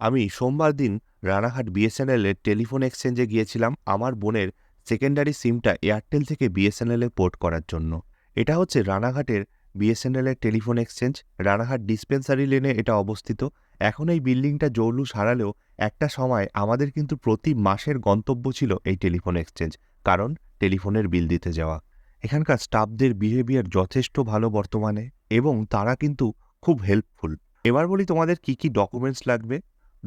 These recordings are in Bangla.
আমি সোমবার দিন রানাঘাট বিএসএনএলের টেলিফোন এক্সচেঞ্জে গিয়েছিলাম আমার বোনের সেকেন্ডারি সিমটা এয়ারটেল থেকে বিএসএনএল পোর্ট করার জন্য। এটা হচ্ছে রানাঘাটের বিএসএনএলের টেলিফোন এক্সচেঞ্জ। রানাঘাট ডিসপেন্সারি লেনে এটা অবস্থিত। এখন এই বিল্ডিংটা জৌলুস হারালেও একটা সময় আমাদের কিন্তু প্রতি মাসের গন্তব্য ছিল এই টেলিফোন এক্সচেঞ্জ, কারণ টেলিফোনের বিল দিতে যাওয়া। এখানকার স্টাফদের বিহেভিয়ার যথেষ্ট ভালো বর্তমানে এবং তারা কিন্তু খুব হেল্পফুল। এবার বলি তোমাদের কি কি ডকুমেন্টস লাগবে?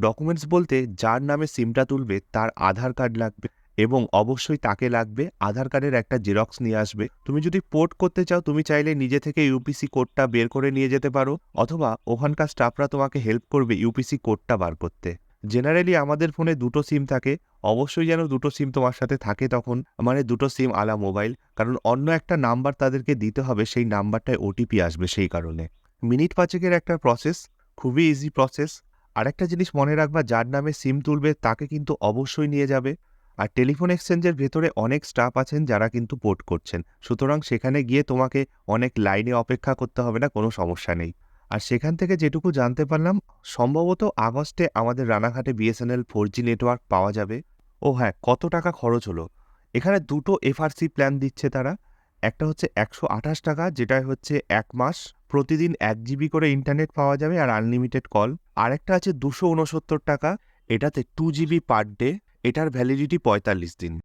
ডকুমেন্টস বলতে যার নামে সিমটা তুলবে তার আধার কার্ড লাগবে এবং অবশ্যই তাকে লাগবে। আধার কার্ডের একটা জেরক্স নিয়ে আসবে। তুমি যদি পোর্ট করতে চাও, তুমি চাইলে নিজে থেকে ইউপিসি কোডটা বের করে নিয়ে যেতে পারো অথবা ওখানকার স্টাফরা তোমাকে হেল্প করবে ইউপিসি কোডটা বার করতে। জেনারেলি আমাদের ফোনে দুটো সিম থাকে। অবশ্যই যেন দুটো সিম তোমার সাথে থাকে তখন মানে দুটো সিম আলা মোবাইল কারণ অন্য একটা নাম্বার তাদেরকে দিতে হবে, সেই নাম্বারটায় ওটিপি আসবে সেই কারণে। মিনিট পাঁচেকের একটা প্রসেস খুবই ইজি প্রসেস আরেকটা জিনিস মনে রাখবা যার নামে সিম তুলবে, তাকে কিন্তু অবশ্যই নিয়ে যাবে। আর টেলিফোন এক্সচেঞ্জের ভেতরে অনেক স্টাফ আছেন যারা কিন্তু পোর্ট করছেন। সুতরাং সেখানে গিয়ে তোমাকে অনেক লাইনে অপেক্ষা করতে হবে না, কোনো সমস্যা নেই। আর সেখান থেকে যেটুকু জানতে পারলাম, সম্ভবত আগস্টে আমাদের রানাঘাটে বিএসএনএল ফোর জি নেটওয়ার্ক পাওয়া যাবে। ও হ্যাঁ কত টাকা খরচ হলো? এখানে দুটো এফআরসি প্ল্যান দিচ্ছে তারা। একটা হচ্ছে একশো আঠাশ টাকা যেটা হচ্ছে এক মাস। প্রতিদিন এক জিবি করে ইন্টারনেট পাওয়া যাবে আর আনলিমিটেড কল আরেকটা আছে দুশো উনসত্তর টাকা, এটাতে টু জিবি পার ডে এটার ভ্যালিডিটি পঁয়তাল্লিশ দিন।